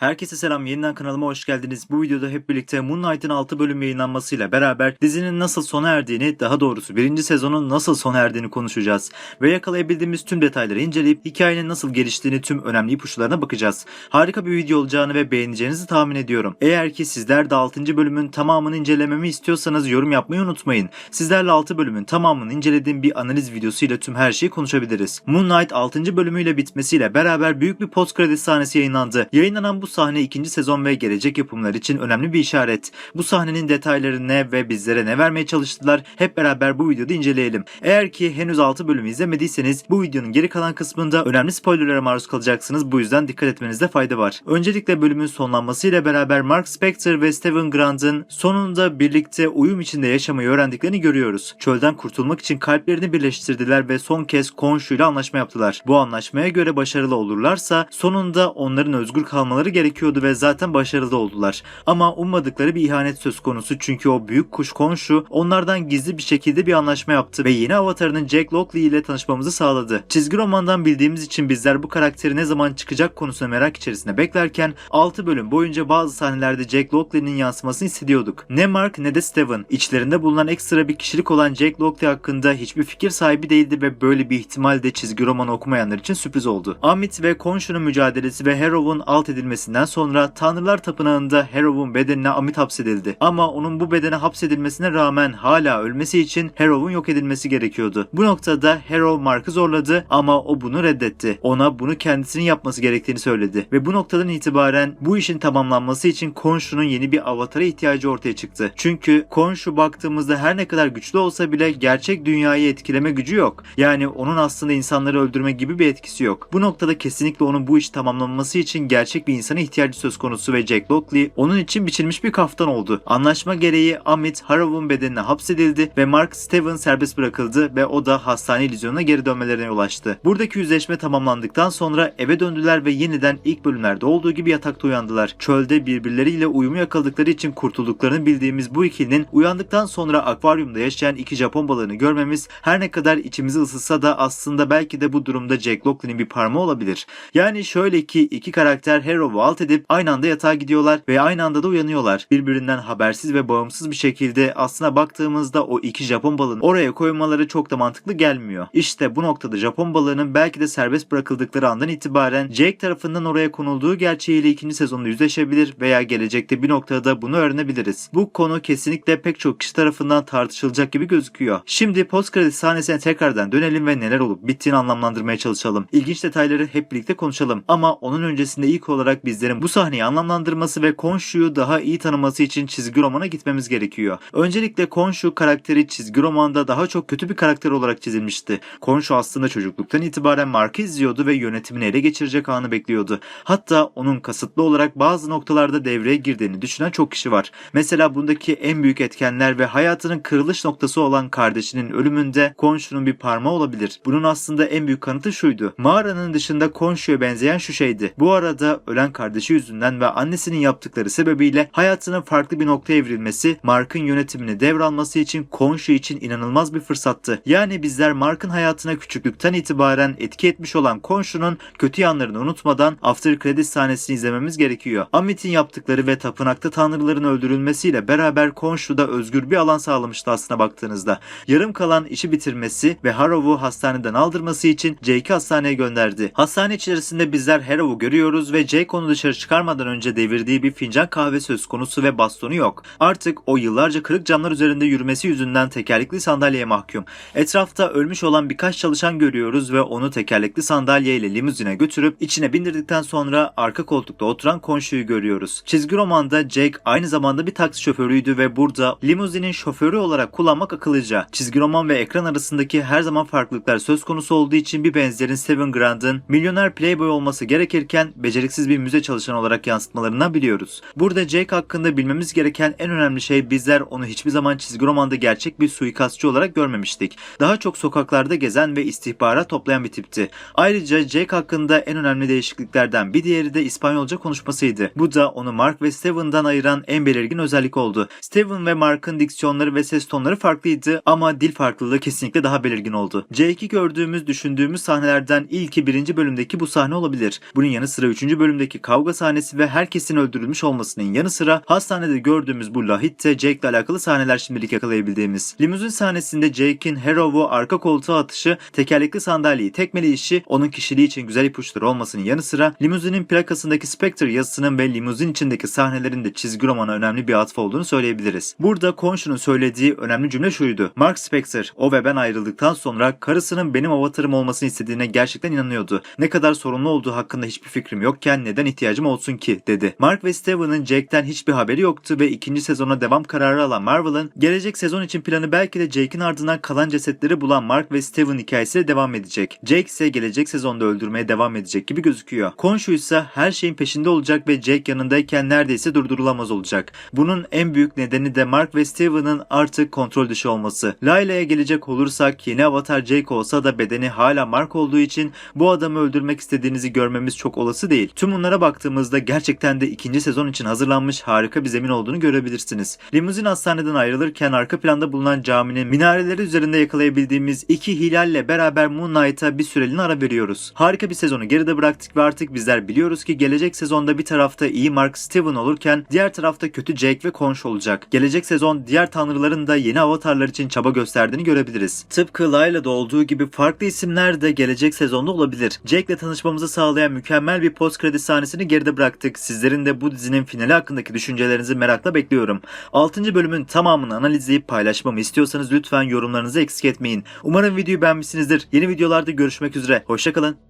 Herkese selam yeniden kanalıma hoş geldiniz. Bu videoda hep birlikte Moon Knight'ın 6 bölüm yayınlanmasıyla beraber dizinin nasıl sona erdiğini daha doğrusu birinci sezonun nasıl sona erdiğini konuşacağız. Ve yakalayabildiğimiz tüm detayları inceleyip hikayenin nasıl geliştiğini tüm önemli ipuçlarına bakacağız. Harika bir video olacağını ve beğeneceğinizi tahmin ediyorum. Eğer ki sizler de 6. bölümün tamamını incelememi istiyorsanız yorum yapmayı unutmayın. Sizlerle 6 bölümün tamamını incelediğim bir analiz videosuyla tüm her şeyi konuşabiliriz. Moon Knight 6. bölümüyle bitmesiyle beraber büyük bir post kredi sahnesi yayınlandı. Yayınlanan bu sahne ikinci sezon ve gelecek yapımlar için önemli bir işaret. Bu sahnenin detayları ne ve bizlere ne vermeye çalıştılar hep beraber bu videoda inceleyelim. Eğer ki henüz 6 bölümü izlemediyseniz bu videonun geri kalan kısmında önemli spoilerlara maruz kalacaksınız. Bu yüzden dikkat etmenizde fayda var. Öncelikle bölümün sonlanmasıyla beraber Mark Spector ve Steven Grant'ın sonunda birlikte uyum içinde yaşamayı öğrendiklerini görüyoruz. Çölden kurtulmak için kalplerini birleştirdiler ve son kez Khonshu ile anlaşma yaptılar. Bu anlaşmaya göre başarılı olurlarsa sonunda onların özgür kalmaları gerekiyordu ve zaten başarılı oldular. Ama ummadıkları bir ihanet söz konusu çünkü o büyük kuş Khonshu onlardan gizli bir şekilde bir anlaşma yaptı ve yeni avatarının Jack Lockley ile tanışmamızı sağladı. Çizgi romandan bildiğimiz için bizler bu karakteri ne zaman çıkacak konusuna merak içerisinde beklerken 6 bölüm boyunca bazı sahnelerde Jack Lockley'nin yansımasını hissediyorduk. Ne Mark ne de Steven içlerinde bulunan ekstra bir kişilik olan Jack Lockley hakkında hiçbir fikir sahibi değildi ve böyle bir ihtimal de çizgi romanı okumayanlar için sürpriz oldu. Amit ve Khonshu'nun mücadelesi ve Harrow'un alt edilmesinden sonra Tanrılar Tapınağı'nda Harrow'un bedenine Amit hapsedildi. Ama onun bu bedene hapsedilmesine rağmen hala ölmesi için Harrow'un yok edilmesi gerekiyordu. Bu noktada Harrow Mark'ı zorladı ama o bunu reddetti. Ona bunu kendisinin yapması gerektiğini söyledi. Ve bu noktadan itibaren bu işin tamamlanması için Khonshu'nun yeni bir avatara ihtiyacı ortaya çıktı. Çünkü Khonshu baktığımızda her ne kadar güçlü olsa bile gerçek dünyayı etkileme gücü yok. Yani onun aslında insanları öldürme gibi bir etkisi yok. Bu noktada kesinlikle onun bu iş tamamlanması için gerçek bir insana ihtiyacı söz konusu ve Jack Lockley onun için biçilmiş bir kaftan oldu. Anlaşma gereği Amit Harrow'un bedenine hapsedildi ve Mark Steven serbest bırakıldı ve o da hastane illüzyonuna geri dönmelerine yol açtı. Buradaki yüzleşme tamamlandıktan sonra eve döndüler ve yeniden ilk bölümlerde olduğu gibi yatakta uyandılar. Çölde birbirleriyle uyumu yakaladıkları için kurtulduklarını bildiğimiz bu ikilinin uyandıktan sonra akvaryumda yaşayan iki Japon balığını görmemiz her ne kadar içimizi ısıtsa da aslında belki de bu durumda Jack Lockley'nin bir parmağı olabilir. Yani şöyle ki iki karakter Harrow'u alt edip aynı anda yatağa gidiyorlar ve aynı anda da uyanıyorlar. Birbirinden habersiz ve bağımsız bir şekilde aslına baktığımızda o iki Japon balığını oraya koymaları çok da mantıklı gelmiyor. İşte bu noktada Japon balığının belki de serbest bırakıldıkları andan itibaren Jake tarafından oraya konulduğu gerçeğiyle ikinci sezonda yüzleşebilir veya gelecekte bir noktada bunu öğrenebiliriz. Bu konu kesinlikle pek çok kişi tarafından tartışılacak gibi gözüküyor. Şimdi post kredi sahnesine tekrardan dönelim ve neler olup bittiğini anlamlandırmaya çalışalım. İlginç detayları hep birlikte konuşalım. Ama onun öncesinde ilk olarak bizlerin bu sahneyi anlamlandırması ve Khonshu'yu daha iyi tanıması için çizgi romana gitmemiz gerekiyor. Öncelikle Khonshu karakteri çizgi romanda daha çok kötü bir karakter olarak çizilmişti. Khonshu aslında çocukluktan itibaren Mark'ı izliyordu ve yönetimini ele geçirecek anı bekliyordu. Hatta onun kasıtlı olarak bazı noktalarda devreye girdiğini düşünen çok kişi var. Mesela bundaki en büyük etkenler ve hayatının kırılış noktası olan kardeşinin ölümünde Khonshu'nun bir parmağı olabilir. Bunun aslında en büyük kanıtı şuydu. Mağaranın dışında Khonshu'ya benzeyen şu şeydi. Bu arada ölen kardeşi yüzünden ve annesinin yaptıkları sebebiyle hayatının farklı bir noktaya evrilmesi Mark'ın yönetimini devralması için Khonshu için inanılmaz bir fırsattı. Yani bizler Mark'ın hayatına küçüklükten itibaren etki etmiş olan Khonshu'nun kötü yanlarını unutmadan After Credit sahnesini izlememiz gerekiyor. Amit'in yaptıkları ve tapınakta tanrıların öldürülmesiyle beraber Khonshu'da özgür bir alan sağlamıştı aslına baktığınızda. Yarım kalan işi bitirmesi ve Harrow'u hastaneden aldırması için Jake'i hastaneye gönderdi. Hastane içerisinde bizler Harrow'u görüyoruz ve Jake onu dışarı çıkarmadan önce devirdiği bir fincan kahve söz konusu ve bastonu yok. Artık o yıllarca kırık camlar üzerinde yürümesi yüzünden tekerlekli sandalyeye mahkum. Etrafta ölmüş olan birkaç çalışan görüyoruz ve onu tekerlekli sandalyeyle limuzine götürüp içine bindirdikten sonra arka koltukta oturan Khonshu'yu görüyoruz. Çizgi romanda Jake aynı zamanda bir taksi şoförüydü ve burada limuzinin şoförü olarak kullanmak akıllıca. Çizgi roman ve ekran arasındaki her zaman farklılıklar söz konusu olduğu için bir benzerin Steven Grant'ın milyoner playboy olması gerekirken beceriksiz bir müze çalışanı olarak yansıtmalarından biliyoruz. Burada Jake hakkında bilmemiz gereken en önemli şey bizler onu hiçbir zaman çizgi romanda gerçek bir suikastçı olarak görmemiştik. Daha çok sokaklarda gezen ve istihbarat toplayan bir tipti. Ayrıca Jake hakkında en önemli değişikliklerden bir diğeri de İspanyolca konuşmasıydı. Bu da onu Mark ve Steven'dan ayıran en belirgin özellik oldu. Steven ve Mark'ın diksiyonları ve ses tonları farklıydı ama dil farklılığı kesinlikle daha belirgin oldu. Jake'i gördüğümüz, düşündüğümüz sahnelerden ilki birinci bölümdeki bu sahne olabilir. Bunun yanı sıra üçüncü bölümdeki kavga sahnesi ve herkesin öldürülmüş olmasının yanı sıra hastanede gördüğümüz bu lahitte Jake ile alakalı sahneler şimdilik yakalayabildiğimiz. Limuzin sahnesinde Jake'in Harrow'u arka koltuğa atışı, tekerlekli sandalyeyi tekmeli işi onun kişiliği için güzel ipuçları olmasının yanı sıra limuzinin plakasındaki Spectre yazısının ve limuzin içindeki sahnelerin de çizgi romana önemli bir atf olduğunu söyleyebiliriz. Burada Khonshu'nun söylediği önemli cümle şuydu. Mark Spectre, o ve ben ayrıldıktan sonra karısının benim avatarım olmasını istediğine gerçekten inanıyordu. Ne kadar sorunlu olduğu hakkında hiçbir fikrim yokken neden ihtiyacım olsun ki dedi. Mark ve Steven'ın Jake'ten hiçbir haberi yoktu ve ikinci sezona devam kararı alan Marvel'ın gelecek sezon için planı belki de Jake'in ardından kalan cesetleri bulan Mark ve Steven hikayesiyle devam edecek. Jake ise gelecek sezonda öldürmeye devam edecek gibi gözüküyor. Khonshu ise her şeyin peşinde olacak ve Jake yanındayken neredeyse durdurulamaz olacak. Bunun en büyük nedeni de Mark ve Steven'ın artık kontrol dışı olması. Layla'ya gelecek olursak yeni avatar Jake olsa da bedeni hala Mark olduğu için bu adamı öldürmek istediğinizi görmemiz çok olası değil. Tüm bunlara baktığımızda gerçekten de ikinci sezon için hazırlanmış harika bir zemin olduğunu görebilirsiniz. Limuzin hastaneden ayrılırken arka planda bulunan caminin minareleri üzerinde yakalayabildiğimiz iki hilalle beraber Moon Knight'a bir süreliğine ara veriyoruz. Harika bir sezonu geride bıraktık ve artık bizler biliyoruz ki gelecek sezonda bir tarafta iyi Mark Steven olurken diğer tarafta kötü Jake ve Conch olacak. Gelecek sezon diğer tanrıların da yeni avatarlar için çaba gösterdiğini görebiliriz. Tıpkı Layla'da olduğu gibi farklı isimler de gelecek sezonda olabilir. Jake'le tanışmamızı sağlayan mükemmel bir post kredi sahnesini geride bıraktık. Sizlerin de bu dizinin finali hakkındaki düşüncelerinizi merakla bekliyorum. 6. bölümün tamamını analizleyip paylaşmamı istiyorsanız lütfen yorumlarınızı eksik etmeyin. Umarım videoyu beğenmişsinizdir. Yeni videolarda görüşmek üzere. Hoşçakalın.